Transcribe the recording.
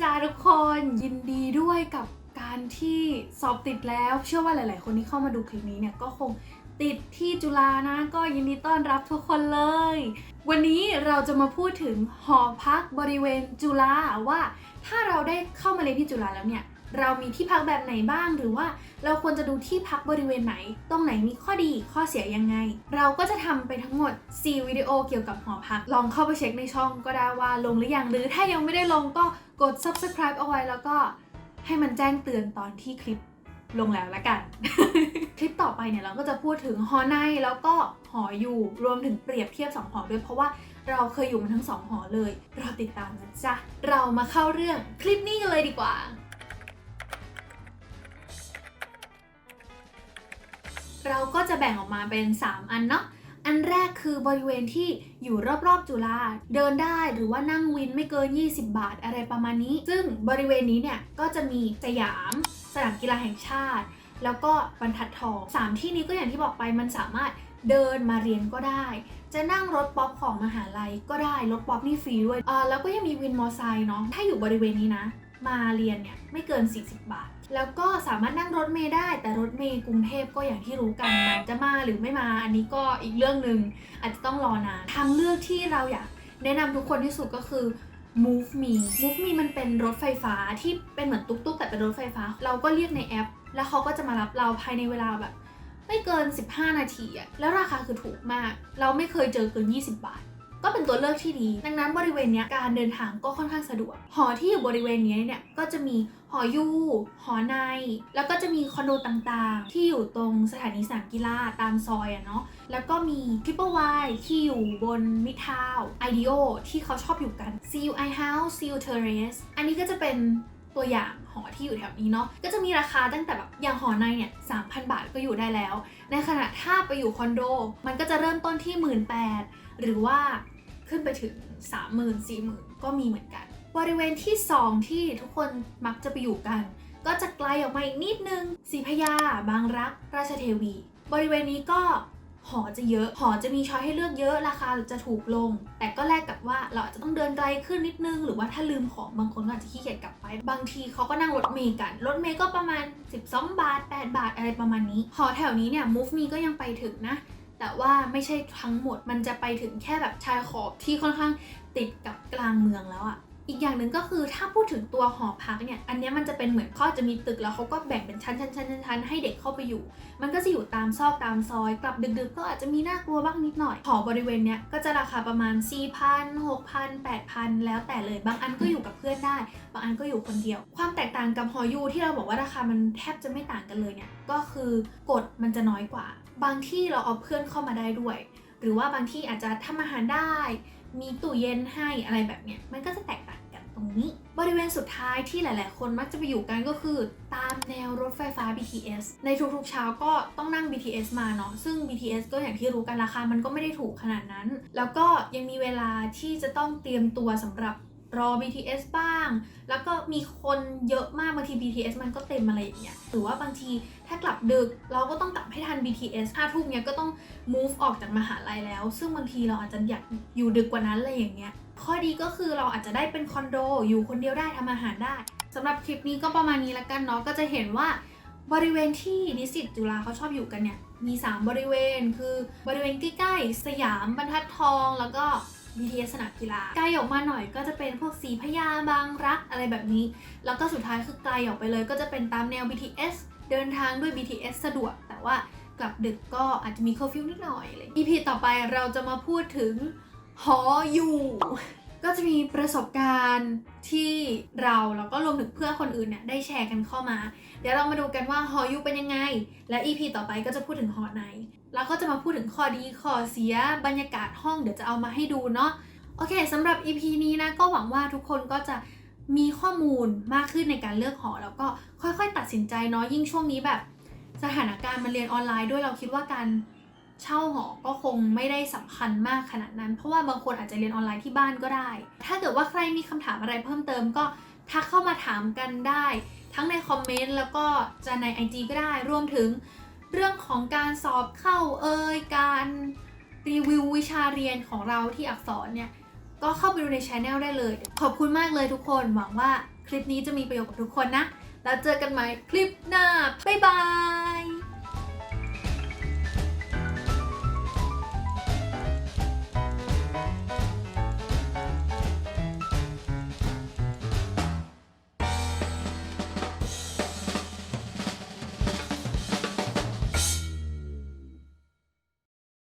จ้าทุกคนยินดีด้วยกับการที่สอบติดแล้ว เชื่อว่าหลาย ๆ คนที่เข้ามาดูคลิปนี้เนี่ยก็คงติดที่จุฬานะก็ยินดีต้อนรับทุกคนเลย วันนี้เราจะมาพูดถึงหอพักบริเวณจุฬาว่า ถ้าเราได้เข้ามาเรียนที่จุฬาแล้วเนี่ย เรามีที่พักแบบไหนบ้าง หรือว่าเราควรจะดูที่พักบริเวณไหน ตรงไหนมีข้อดีข้อเสียยังไง เราก็จะทำไปทั้งหมด 4 วิดีโอเกี่ยวกับหอพัก ลองเข้าไปเช็คในช่องก็ได้ว่าลงหรือยัง หรือถ้ายังไม่ได้ลงก็กด subscribe เอาไว้แล้วก็ให้มันแจ้งเตือนตอนที่คลิปลงแล้วละกัน คลิปต่อไปเนี่ยเราก็จะพูดถึงหอในแล้วก็หออยู่รวมถึงเปรียบเทียบสองหอด้วยเพราะว่าเราเคยอยู่มาทั้งสองหอเลยรอติดตามนะจ๊ะ เรามาเข้าเรื่องคลิปนี้กันเลยดีกว่า เราก็จะแบ่งออกมาเป็น 3 อันเนาะอันแรกคือบริเวณที่อยู่รอบๆจุฬาเดินได้หรือว่านั่งวินไม่เกิน 20 บาทอะไรประมาณนี้ ซึ่งบริเวณนี้เนี่ยก็จะมีสยาม สนามกีฬาแห่งชาติ แล้วก็บรรทัดทองสามที่นี้ก็อย่างที่บอกไปมันสามารถเดินมาเรียนก็ได้ จะนั่งรถป๊อปของมหาลัยก็ได้ รถป๊อปนี่ฟรีด้วยอ่าแล้วก็ยังมีวินมอไซค์เนาะถ้าอยู่บริเวณนี้นะ มาเรียนเนี่ยไม่เกิน 40 บาท แล้วก็สามารถนั่งรถเมล์ได้ แต่รถเมล์กรุงเทพก็อย่างที่รู้กันมันจะมาหรือไม่มาอันนี้ก็อีกเรื่องหนึ่งอาจจะต้องรอนานทางเลือกที่เราอยากแนะนำทุกคนที่สุดก็คือ Move Me Move Me มันเป็นรถไฟฟ้าที่เป็นเหมือนตุ๊กๆ แต่เป็นรถไฟฟ้า เราก็เรียกในแอป แล้วเขาก็จะมารับเราภายในเวลาแบบ ไม่เกิน 15 นาทีอะแล้วราคาคือถูกมาก เราไม่เคยเจอเกิน 20 บาท ก็เป็นตัวเลือกที่ดี ดังนั้นบริเวณเนี้ยการเดินทางก็ค่อนข้างสะดวก หอที่อยู่บริเวณนี้เนี่ยก็จะมีหอยูหอใน แล้วก็จะมีคอนโดต่างๆ ที่อยู่ตรงสถานีสนามกีฬาตามซอยอะเนาะ แล้วก็มี Triple Y ที่อยู่บนมิทาว IDEO ที่เขาชอบอยู่กัน CUI House CU Terrace อันนี้ก็จะเป็นตัวอย่างหอที่อยู่แถวนี้เนาะ ก็จะมีราคาตั้งแต่แบบอย่างหอในเนี่ย3,000บาทก็อยู่ได้แล้ว ในขณะถ้าไปอยู่คอนโด มันก็จะเริ่มต้นที่ 18,000หรือว่า ขึ้นไปถึง 30,000 40,000 ก็มีเหมือนกัน บริเวณที่ 2 ที่ทุกคนมักจะไปอยู่กัน ก็จะไกลออกมาอีกนิดนึงสีพยา บางรัก ราชเทวี บริเวณนี้ก็หอจะเยอะ หอจะมีช้อยให้เลือกเยอะราคาจะถูกลง แต่ก็แลกกับว่าเราอาจจะต้องเดินไกลขึ้นนิดนึง หรือว่าถ้าลืมของบางคนก็อาจจะขี้เกียจกลับไป บางทีเขาก็นั่งรถเมล์กัน รถเมล์ก็ประมาณ 12 บาท 8 บาทอะไรประมาณนี้ หอแถวนี้เนี่ย Move Me ก็ยังไปถึงนะ แต่ว่าไม่ใช่ทั้งหมดมันจะไปถึงแค่แบบชายขอบที่ค่อนข้างติดกับกลางเมืองแล้วอะอีกอย่างหนึ่งก็คือถ้าพูดถึงตัวหอพักเนี่ย อันนี้มันจะเป็นเหมือนเขาจะมีตึกแล้วเขาก็แบ่งเป็นชั้นชั้นชั้นชั้นให้เด็กเข้าไปอยู่ มันก็จะอยู่ตามซอกตามซอย กลับดึกๆ ก็อาจจะมีน่ากลัวบ้างนิดหน่อย หอบริเวณเนี้ยก็จะราคาประมาณ 4,000 6,000 8,000 แล้วแต่เลย บางอันก็อยู่กับเพื่อนได้ บางอันก็อยู่คนเดียว ความแตกต่างกับหอยูที่เราบอกว่าราคามันแทบจะไม่ต่างกันเลยเนี่ย ก็คือกฎมันจะน้อยกว่า บางที่เราเอาเพื่อนเข้ามาได้ด้วย หรือว่าบางที่อาจจะทำอาหารได้ มีตู้เย็นให้อะไรแบบเนี้ยมันก็จะแตกต่างกันตรงนี้ บริเวณสุดท้ายที่หลาย ๆ คนมักจะไปอยู่กันก็คือ ตามแนวรถไฟฟ้า BTS ในทุกๆเช้าก็ต้องนั่ง BTS มาเนาะซึ่ง BTS ก็อย่างที่รู้กันราคามันก็ไม่ได้ถูกขนาดนั้น แล้วก็ยังมีเวลาที่จะต้องเตรียมตัวสำหรับ รอ BTS บ้าง แล้วก็มีคนเยอะมากบางที BTS มันก็เต็มอะไรอย่างเงี้ยหรือว่าบางทีถ้ากลับดึกเราก็ต้องกลับให้ทัน BTS ห้าทุ่มเนี้ยก็ต้อง move ออกจากมหาลัยแล้ว ซึ่งบางทีเราอาจจะอยากอยู่ดึกกว่านั้นอะไรอย่างเงี้ยข้อดีก็คือเราอาจจะได้เป็นคอนโดอยู่คนเดียวได้ทำอาหารได้สำหรับคลิปนี้ก็ประมาณนี้ละกันเนาะก็จะเห็นว่าบริเวณที่นิสิตจุฬาเขาชอบอยู่กันเนี่ยมี 3 บริเวณคือบริเวณใกล้ๆสยามบรรทัดทองแล้วก็ BTS สนามกีฬาไกลออกมาหน่อยก็จะเป็นพวกสีพยาบางรักอะไรแบบนี้ แล้วก็สุดท้ายคือไกลออกไปเลยก็จะเป็นตามแนว BTS เดินทางด้วย BTS สะดวก แต่ว่ากลับดึกก็อาจจะมีเคอร์ฟิวนิดหน่อยอะไร EP ต่อไปเราจะมาพูดถึงหออยู่ ก็จะมีประสบการณ์ที่เราแล้วก็รวมถึงเพื่อนคนอื่นเนี่ยได้แชร์กันเข้ามา เดี๋ยวเรามาดูกันว่าหออยู่เป็นยังไง และ EP ต่อไปก็จะพูดถึงหอในแล้วก็จะมาพูดถึงข้อดีข้อเสียบรรยากาศห้องเดี๋ยวจะเอามาให้ดูเนาะโอเคสำหรับ EP นี้นะก็หวังว่าทุกคนก็จะมีข้อมูลมากขึ้นในการเลือกหอ แล้วก็ค่อยๆ ตัดสินใจเนาะยิ่งช่วงนี้แบบ สถานการณ์มันเรียนออนไลน์ด้วยเราคิดว่าการ เช่าหอก็คงไม่ได้สำคัญมากขนาดนั้น เพราะว่าบางคนอาจจะเรียนออนไลน์ที่บ้านก็ได้ ถ้าเกิดว่าใครมีคำถามอะไรเพิ่มเติมก็ทักเข้ามาถามกันได้ ทั้งในคอมเมนต์แล้วก็จะใน IG ก็ได้รวมถึงเรื่องของการสอบเข้าเอ่ยการรีวิววิชาเรียนของเราที่อักษรเนี่ยก็เข้าไปดูในช anel ได้เลย ขอบคุณมากเลยทุกคนหวังว่าคลิปนี้จะมีประโยชน์กับทุกคนนะ แล้วเจอกันใหม่คลิปหน้า บ๊ายบาย